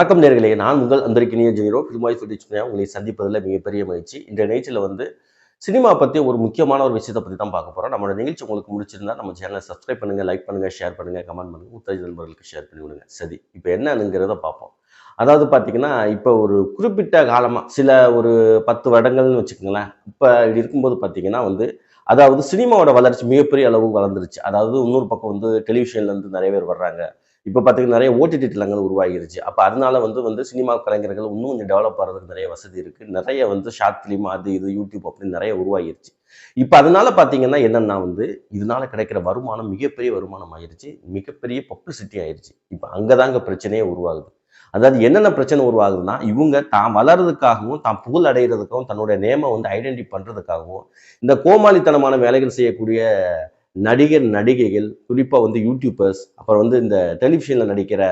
வணக்கம் நேர்களே நான் உங்கள் அந்தரிக்கினிய ஜெனிரோ. புதுமாய் சொல்லி உங்களை சந்திப்பதில் மிகப்பெரிய மகிழ்ச்சி. இந்த நிகழ்ச்சியில் வந்து சினிமா பற்றி ஒரு முக்கியமான ஒரு விஷயத்தை பற்றி தான் பார்க்க போகிறோம் நம்மளோட நிகழ்ச்சி உங்களுக்கு முடிச்சிருந்தா நம்ம சேனலை சப்ஸ்கிரைப் பண்ணுங்கள் லைக் பண்ணுங்கள் ஷேர் பண்ணுங்கள் கமெண்ட் பண்ணுங்கள் உத்தரவு நண்பர்களுக்கு ஷேர் பண்ணி விடுங்க. சரி இப்போ என்னங்கிறத பார்ப்போம். அதாவது பார்த்தீங்கன்னா இப்போ ஒரு குறிப்பிட்ட காலமாக சில ஒரு பத்து வருடங்கள்னு வச்சுக்கோங்களேன் இப்போ இப்படி இருக்கும்போது பார்த்தீங்கன்னா வந்து அதாவது சினிமாவோட வளர்ச்சி மிகப்பெரிய அளவு வளர்ந்துருச்சு. அதாவது இன்னொரு பக்கம் வந்து டெலிவிஷன்லேருந்து நிறைய பேர் வர்றாங்க. இப்போ பார்த்தீங்கன்னா நிறைய ஓடிடி தளங்கள் உருவாகிருச்சு. அப்போ அதனால வந்து வந்து சினிமா கலைஞர்கள் இன்னும் கொஞ்சம் டெவலப் ஆகிறதுக்கு நிறைய வசதி இருக்குது நிறைய வந்து ஷார்ட் ஃபிலிம் அது இது யூடியூப் அப்படின்னு நிறைய உருவாகிருச்சு. இப்போ அதனால பார்த்தீங்கன்னா என்னென்னா வந்து இதனால கிடைக்கிற வருமானம் மிகப்பெரிய வருமானம் ஆயிடுச்சு மிகப்பெரிய பப்ளிசிட்டி ஆயிடுச்சு இப்போ அங்கதாங்க பிரச்சனையே உருவாகுது. அதாவது என்னென்ன பிரச்சனை உருவாகுதுன்னா இவங்க தான் வளர்றதுக்காகவும் தான் புகழ் அடைகிறதுக்காகவும் தன்னுடைய நேமை வந்து ஐடென்டி பண்ணுறதுக்காகவும் இந்த கோமாளித்தனமான வேலைகள் செய்யக்கூடிய நடிகர் நடிகைகள் குறிப்பாக வந்து யூடியூபர்ஸ் அப்புறம் வந்து இந்த டெலிவிஷனில் நடிக்கிற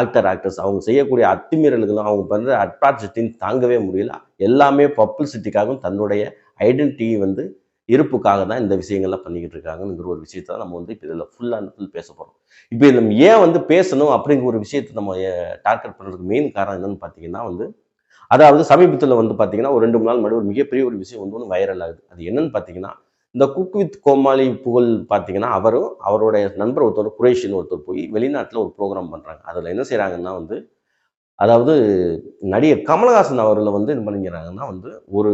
ஆக்டர் ஆக்டர்ஸ் அவங்க செய்யக்கூடிய அத்துமீறல்களும் அவங்க பண்ணுற அட்ராசிட்டின்னு தாங்கவே முடியல. எல்லாமே பப்ளிசிட்டிக்காகவும் தன்னுடைய ஐடென்டிட்டி வந்து இருப்புக்காக தான் இந்த விஷயங்கள்லாம் பண்ணிக்கிட்டு இருக்காங்கங்கிற ஒரு விஷயத்தை நம்ம வந்து இப்போ இதில் ஃபுல் அண்ட் ஃபுல் பேச போகிறோம் இப்போ இதில் நம்ம ஏன் வந்து பேசணும் அப்படிங்கிற ஒரு விஷயத்தை நம்ம டார்கெட் பண்ணுறதுக்கு மெயின் காரணம் என்னன்னு பார்த்தீங்கன்னா வந்து அதாவது சமீபத்தில் வந்து பார்த்தீங்கன்னா ஒரு ரெண்டு மூணு நாள் முன்னாடி ஒரு மிகப்பெரிய ஒரு விஷயம் வந்து ஒன்று வைரல் ஆகுது. அது என்னன்னு பார்த்தீங்கன்னா இந்த குக் வித் கோமாளி புகழ் பார்த்தீங்கன்னா அவரும் அவருடைய நண்பர் ஒருத்தர் குரேஷின்னு ஒருத்தர் போய் வெளிநாட்டில் ஒரு ப்ரோக்ராம் பண்ணுறாங்க அதில் என்ன செய்கிறாங்கன்னா வந்து அதாவது நடிகர் கமலஹாசன் அவர்களை வந்து என்ன பண்ணிக்கிறாங்கன்னா வந்து ஒரு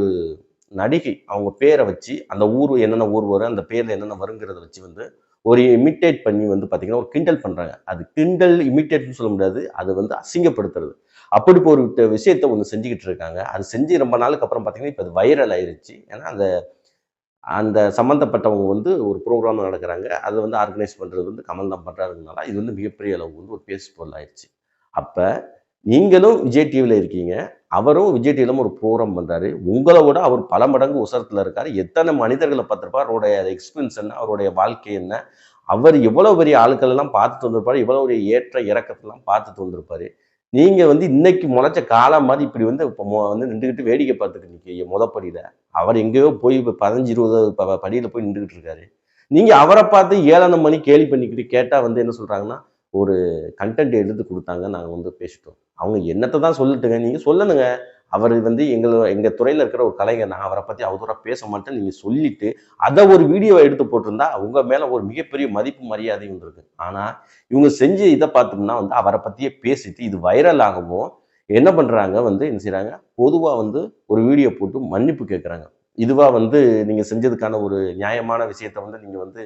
நடிகை அவங்க பேரை வச்சு அந்த ஊர் என்னென்ன ஊர் வரும் அந்த பேரில் என்னென்ன வருங்கிறத வச்சு வந்து ஒரு இமிட்டேட் பண்ணி வந்து பார்த்திங்கன்னா ஒரு கிண்டல் பண்ணுறாங்க அது கிண்டல் இமிட்டேட்னு சொல்ல முடியாது. அது வந்து அசிங்கப்படுத்துறது. அப்படி ஒரு விட்ட விஷயத்த ஒன்று செஞ்சுக்கிட்டு இருக்காங்க. அது செஞ்சு ரொம்ப நாளுக்கு அப்புறம் பார்த்திங்கன்னா இப்போ அது வைரல் ஆயிருச்சு. ஏன்னா அந்த அந்த சம்மந்தப்பட்டவங்க வந்து ஒரு ப்ரோக்ராம் நடக்கிறாங்க அதை வந்து ஆர்கனைஸ் பண்ணுறது வந்து கமல் தான் பண்ணுறாருனால இது வந்து மிகப்பெரிய அளவு வந்து ஒரு பேசு பொருள் ஆயிடுச்சு அப்போ நீங்களும் விஜய் டிவியில் இருக்கீங்க. அவரும் விஜய் டிவியில் ஒரு ப்ரோக்ராம் பண்ணுறாரு உங்களை விட அவர் பல மடங்கு உசரத்தில் இருக்கார். எத்தனை மனிதர்களை பார்த்துருப்பார்? அவருடைய எக்ஸ்பீரியன்ஸ் என்ன? அவருடைய வாழ்க்கை என்ன? அவர் எவ்வளோ பெரிய ஆட்கள் எல்லாம் பார்த்துட்டு வந்திருப்பார். இவ்வளோ பெரிய ஏற்ற இறக்கத்தெல்லாம் பார்த்துட்டு வந்திருப்பாரு. நீங்க வந்து இன்னைக்கு முளைச்ச காலம் மாதிரி இப்படி வந்து இப்போ மொ- வந்து நின்றுக்கிட்டு வேடிக்கை பார்த்துட்டு நிற்க முதப்படியில அவர் எங்கேயோ போய் இப்போ பதினஞ்சு இருபது ப- போய் நின்றுக்கிட்டு இருக்காரு. நீங்க அவரை பார்த்து ஏழாம் மணி கேலி பண்ணிக்கிட்டு கேட்டால் வந்து என்ன சொல்றாங்கன்னா ஒரு கண்டென்ட் எடுத்து கொடுத்தாங்க நாங்கள் வந்து பேசிட்டோம். அவங்க என்னத்தை தான் சொல்லட்டுங்க நீங்க சொல்லணுங்க. அவர் வந்து எங்கள எங்கள் துறையில் இருக்கிற ஒரு கலைஞர். நான் அவரை பற்றி அவதூறாக பேச மாட்டேன் நீங்கள் சொல்லிட்டு அதை ஒரு வீடியோவை எடுத்து போட்டிருந்தா உங்கள் மேலே ஒரு மிகப்பெரிய மதிப்பு மரியாதை இருக்குது ஆனால் இவங்க செஞ்ச இதை பார்த்தோம்னா வந்து அவரை பற்றியே பேசிட்டு இது வைரல் ஆகவும் என்ன பண்ணுறாங்க வந்து என்ன செய்கிறாங்க பொதுவாக வந்து ஒரு வீடியோ போட்டு மன்னிப்பு கேட்குறாங்க இதுவாக வந்து நீங்கள் செஞ்சதுக்கான ஒரு நியாயமான விஷயத்த வந்து நீங்கள் வந்து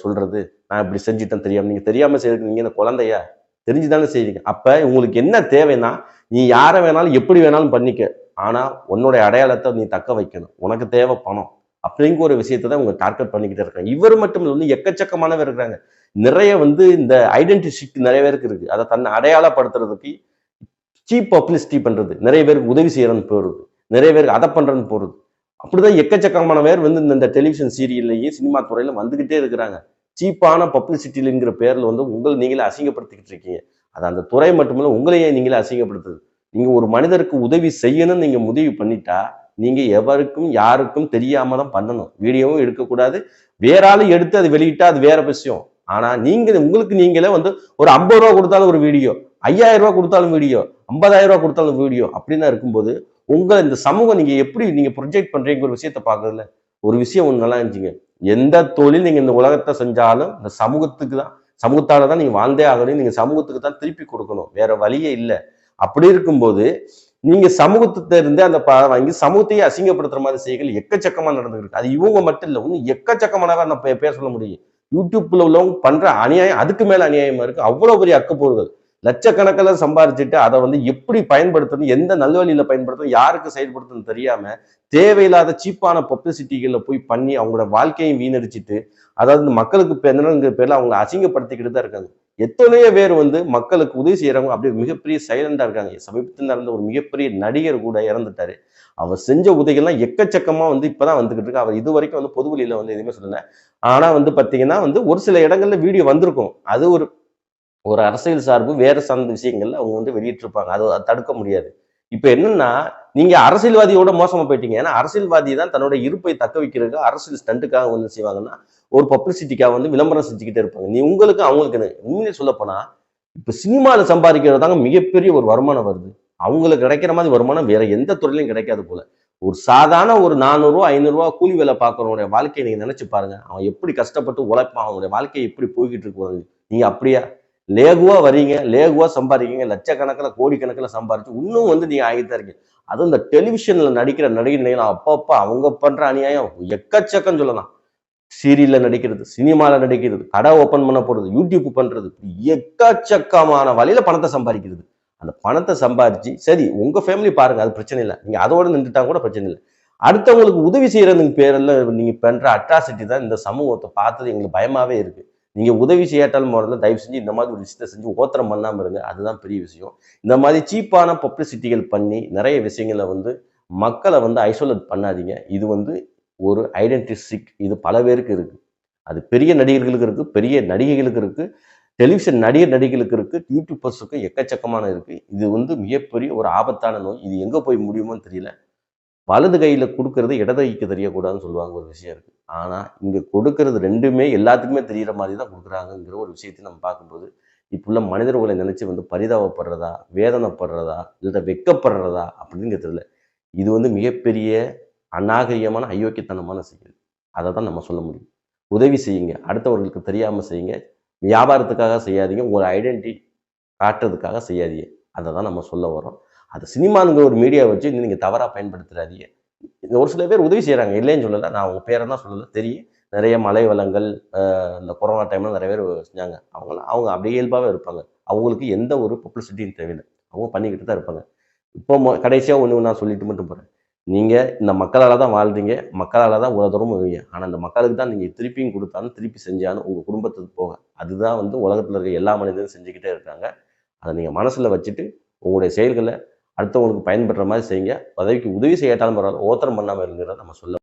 சொல்கிறது நான் இப்படி செஞ்சுட்டேன் தெரியாமல் நீங்கள் தெரியாமல் செய்யறதுக்கு நீங்கள் என்ன குழந்தையா? தெரிஞ்சுதானே செய்றீங்க. அப்போ உங்களுக்கு என்ன தேவைன்னா நீ யாரை வேணாலும் எப்படி வேணாலும் பண்ணிக்க. ஆனால் உன்னுடைய அடையாளத்தை நீ தக்க வைக்கணும். உனக்கு தேவை பணம் அப்படிங்கிற ஒரு விஷயத்தை தான் இவங்க டார்கெட் பண்ணிக்கிட்டே இருக்காங்க. இவர் மட்டும் இல்லை வந்து எக்கச்சக்கமானவர் இருக்கிறாங்க. நிறைய வந்து இந்த ஐடென்டிட்டி நிறைய பேருக்கு இருக்கு. அதை தன்னை அடையாளப்படுத்துறதுக்கு சீப் பப்ளிசிட்டி பண்றது. நிறைய பேருக்கு உதவி செய்யறன்னு போறது. நிறைய பேருக்கு அதை பண்றதுன்னு போறது. அப்படிதான் எக்கச்சக்கமான பேர் வந்து இந்த- இந்த டெலிவிஷன் சீரியல்லையும் சினிமா துறையில வந்துகிட்டே இருக்கிறாங்க. சீப்பான பப்ளிசிட்டிங்கிற பேர்ல வந்து உங்களை நீங்களே அசிங்கப்படுத்திக்கிட்டு இருக்கீங்க. அது அந்த துறை மட்டுமில்ல உங்களையே நீங்களே அசிங்கப்படுத்துது. நீங்கள் ஒரு மனிதருக்கு உதவி செய்யணும்னு நீங்கள் முடிவு பண்ணிட்டா நீங்கள் எவருக்கும் யாருக்கும் தெரியாமல் தான் பண்ணணும். வீடியோவும் எடுக்கக்கூடாது. வேற எடுத்து அது வெளியிட்டால் அது வேற விஷயம். ஆனால் நீங்கள் உங்களுக்கு நீங்களே வந்து ஒரு ஐம்பது ரூபா கொடுத்தாலும் ஒரு வீடியோ ஐயாயிரம் ரூபா கொடுத்தாலும் வீடியோ ஐம்பதாயிரம் ரூபா கொடுத்தாலும் வீடியோ அப்படின்னு இருக்கும்போது உங்களை இந்த சமூகம் நீங்கள் எப்படி நீங்கள் ப்ரொஜெக்ட் பண்ணுறீங்க ஒரு விஷயத்த பாக்குறதுல ஒரு விஷயம் ஒன்று நல்லா இருந்துச்சுங்க. எந்த தொழில் நீங்கள் இந்த உலகத்தை செஞ்சாலும் இந்த சமூகத்துக்கு தான் சமூகத்தால் தான் நீங்கள் வாழ்ந்தே ஆகணும். நீங்கள் சமூகத்துக்கு தான் திருப்பி கொடுக்கணும். வேற வழியே இல்லை. அப்படி இருக்கும்போது நீங்கள் சமூகத்தை இருந்து அந்த பணம் வாங்கி சமூகத்தையே அசிங்கப்படுத்துற மாதிரி செய்கள் எக்கச்சக்கமாக நடந்துருக்கு அது இவங்க மட்டும் இல்லை. இன்னும் எக்கச்சக்கமானதாக நான் பேர் சொல்ல முடியும். யூடியூப்ல உள்ளவங்க பண்ற அநியாயம் அதுக்கு மேல அநியாயமா இருக்கு. அவ்வளவு பெரிய அக்கப்போர்கள் லட்சக்கணக்கில் சம்பாரிச்சுட்டு அதை வந்து எப்படி பயன்படுத்தணும் எந்த நல்வழியில் பயன்படுத்தணும் யாருக்கு செயல்படுத்தணும் தெரியாம தேவையில்லாத சீப்பான பப்ளிசிட்டிகளில் போய் பண்ணி அவங்களோட வாழ்க்கையும் வீணடிச்சிட்டு அதாவது இந்த மக்களுக்கு பெண்ணுங்கிற பேர்ல அவங்க அசிங்கப்படுத்திக்கிட்டு தான் இருக்காங்க. எத்தனையோ பேர் வந்து மக்களுக்கு உதவி செய்யறவங்க அப்படியே மிகப்பெரிய சைலண்டா இருக்காங்க. சமீபத்தில் நடந்த ஒரு மிகப்பெரிய நடிகர் கூட இறந்துட்டாரு. அவர் செஞ்ச உதவிகள்லாம் எக்கச்சக்கமா வந்து இப்பதான் வந்துகிட்டு இருக்கு. அவர் இது வரைக்கும் வந்து பொதுவெளியில வந்து எதுவுமே சொல்லல. ஆனா வந்து பாத்தீங்கன்னா வந்து ஒரு சில இடங்கள்ல வீடியோ வந்திருக்கும். அது ஒரு ஒரு அரசியல் சார்பு வேறு சார்ந்த விஷயங்கள்ல அவங்க வந்து வெளியிட்டிருப்பாங்க. அது தடுக்க முடியாது. இப்போ என்னன்னா நீங்க அரசியல்வாதியோட மோசமா போயிட்டீங்க. ஏன்னா அரசியல்வாதி தான் தன்னோட இருப்பை தக்க வைக்கிறதுக்கு அரசியல் ஸ்டண்ட்டுக்காக வந்து செய்வாங்கன்னா ஒரு பப்ளிசிட்டிக்காக வந்து விளம்பரம் செஞ்சுக்கிட்டே இருப்பாங்க. நீ உங்களுக்கு அவங்களுக்கு உண்மையிலே சொல்லப்போனா இப்போ சினிமாவில் சம்பாதிக்கிறது தாங்க மிகப்பெரிய ஒரு வருமானம் வருது. அவங்களுக்கு கிடைக்கிற மாதிரி வருமானம் வேற எந்த துறையிலும் கிடைக்காது போல. ஒரு சாதாரண ஒரு நானூறுரூவா ஐநூறுரூவா கூலி வேலை பார்க்குறவனுடைய வாழ்க்கையை நீங்கள் நினைச்சு பாருங்க. அவன் எப்படி கஷ்டப்பட்டு உழைப்பான். அவனுடைய வாழ்க்கையை எப்படி போய்கிட்டு இருக்கு நீங்க அப்படியா? லேகுவா வரீங்க லேகுவா சம்பாதிக்கீங்க லட்சக்கணக்கில் கோடிக்கணக்கில் சம்பாதிச்சு இன்னும் வந்து நீங்க ஆகிட்டு தான் இருக்கீங்க. அதுவும் இந்த டெலிவிஷன்ல நடிக்கிற நடிகை அப்பப்போ அவங்க பண்ற அநியாயம். எக்கச்சக்கம் சொல்லலாம். சீரியல்ல நடிக்கிறது சினிமால நடிக்கிறது கடை ஓப்பன் பண்ண போடுறது யூடியூப் பண்றது எக்கச்சக்கமான வழியில பணத்தை சம்பாதிக்கிறது. அந்த பணத்தை சம்பாதிச்சு சரி உங்க ஃபேமிலி பாருங்க அது பிரச்சனை இல்லை. நீங்க அதோட நின்றுட்டா கூட பிரச்சனை இல்லை. அடுத்தவங்களுக்கு உதவி செய்யறதுக்கு பேரில் நீங்க பண்ற அட்ராசிட்டி தான் இந்த சமூகத்தை பார்த்தது. எங்களுக்கு பயமாவே இருக்கு. நீங்கள் உதவி செய்யாட்டாலும் முதல்ல தயவு செஞ்சு இந்த மாதிரி ஒரு விஷயத்தை செஞ்சு ஓத்திரம் பண்ணாம இருங்க. அதுதான் பெரிய விஷயம். இந்த மாதிரி சீப்பான பப்ளிசிட்டிகள் பண்ணி நிறைய விஷயங்களை வந்து மக்களை வந்து ஐசோலேட் பண்ணாதீங்க. இது வந்து ஒரு ஐடென்டிஸ்டிக் இது பல பேருக்கு இருக்குது அது பெரிய நடிகர்களுக்கு இருக்குது பெரிய நடிகைகளுக்கு இருக்குது டெலிவிஷன் நடிகர் நடிகைகளுக்கு இருக்குது யூடியூபர்ஸுக்கு எக்கச்சக்கமான இருக்குது இது வந்து மிகப்பெரிய ஒரு ஆபத்தான நோய். இது எங்கே போய் முடியுமோன்னு தெரியல. வலது கையில் கொடுக்கறது இடது கைக்கு தெரியக்கூடாதுன்னு சொல்லுவாங்க ஒரு விஷயம் இருக்கு. ஆனால் இங்கே கொடுக்கறது ரெண்டுமே எல்லாத்துக்குமே தெரிகிற மாதிரி தான் கொடுக்குறாங்கங்கிற ஒரு விஷயத்தை நம்ம பார்க்கும்போது இப்புள்ள மனிதர்களை நினச்சி வந்து பரிதாபப்படுறதா வேதனைப்படுறதா இல்லை வெக்கப்படுறதா அப்படின்னு தெரியல இது வந்து மிகப்பெரிய அநாகரிகமான அயோக்கியத்தனமான செயல். அதை தான் நம்ம சொல்ல முடியும். உதவி செய்யுங்க. அடுத்தவர்களுக்கு தெரியாமல் செய்யுங்க. வியாபாரத்துக்காக செய்யாதீங்க. உங்கள் ஐடென்டிட்டி காட்டுறதுக்காக செய்யாதீங்க. அதை தான் நம்ம சொல்ல வரோம் அது சினிமாங்கிற ஒரு மீடியாவை வச்சு நீங்கள் தவறாக பயன்படுத்துறாதீங்க. இந்த ஒரு சில பேர் உதவி செய்கிறாங்க இல்லைன்னு சொல்லலை. நான் உங்கள் பேரை தான் சொல்லலை. தெரியும். நிறைய மலை வளங்கள் இந்த கொரோனா டைமில் நிறைய பேர் செஞ்சாங்க. அவங்களாம் அவங்க அப்படியே இயல்பாகவே இருப்பாங்க. அவங்களுக்கு எந்த ஒரு பப்ளிசிட்டியும் தேவையில்லை. அவங்க பண்ணிக்கிட்டு தான் இருப்பாங்க. இப்போ கடைசியாக ஒன்று நான் சொல்லிட்டு மட்டும் போகிறேன் நீங்கள் இந்த மக்களால் தான் வாழ்றீங்க. மக்களால் தான் உலக தூரம் வருவீங்க ஆனால் அந்த மக்களுக்கு தான் நீங்கள் திருப்பியும் கொடுத்தாலும் திருப்பி செஞ்சாலும் உங்கள் குடும்பத்துக்கு போக. அதுதான் வந்து உலகத்தில் இருக்க எல்லா மனிதனும் செஞ்சுக்கிட்டே இருக்காங்க. அதை நீங்கள் மனசில் வச்சுட்டு உங்களுடைய செயல்களை அடுத்தவங்களுக்கு பயன்படுற மாதிரி செய்யுங்க. உதவிக்கு உதவி செய்யாட்டாலும் பரவாயில்ல ஓத்திரம் பண்ணாமல் இருக்கிறத நம்ம சொல்ல